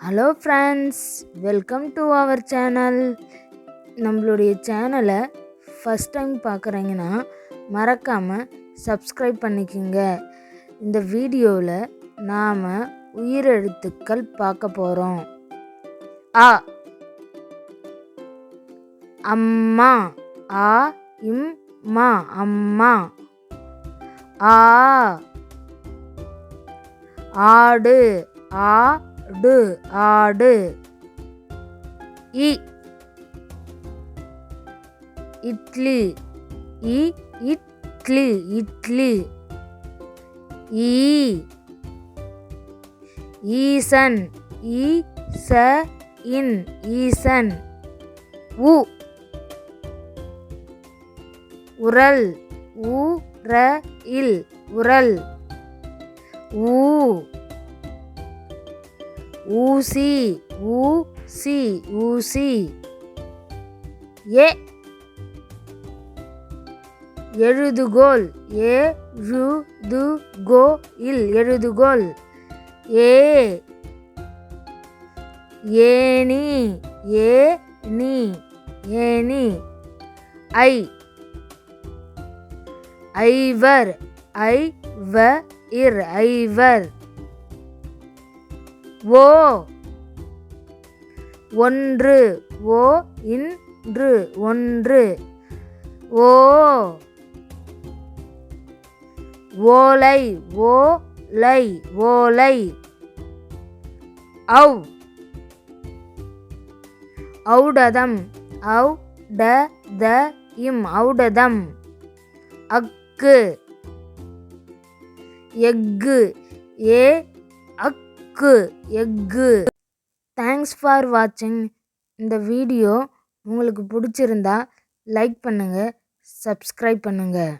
Hello friends welcome to our channel நம்மளுடைய சேனலை first time பார்க்குறீங்கன்னா மறக்காமல் சப்ஸ்கிரைப் பண்ணிக்கோங்க. இந்த வீடியோவில் நாம் உயிரெழுத்துக்கள் பார்க்க போகிறோம் ஆ. அம்மா. ஆ. இம். மா. அம்மா. ஆ. ஆடு. ஆ. ஆடு ஆடு. இ. இட்லி. இ. இட்லி இட்லி. ஈ. ஈசன். ஈ ச இன் ஈசன். உ. உரல். உ ர இல் உரல். ஊ. ஊசி ஊ சி ஊசி. ஏ. எழுதுகோல் ஏ. ழு து கோ இல் எழுதுகோல் ஏ. ஏனி ஏ. நீ. ஏனி ஐ. ஐவர். ஐ வ இர். ஐவர். ஓ. ஒன்று. ஓ. இன்று. ஒன்று. ஓ. ஓலை. ஓலை. ஓலை. ஔ. ஔடதம். ஔ ட த இம் ஔடதம். அக்கு. எஃகு. ஏ. எக்கு எக்கு தேங்க்ஸ் ஃபார் வாட்சிங் இந்த வீடியோ உங்களுக்கு பிடிச்சிருந்தா லைக் பண்ணுங்கள் சப்ஸ்கிரைப் பண்ணுங்கள்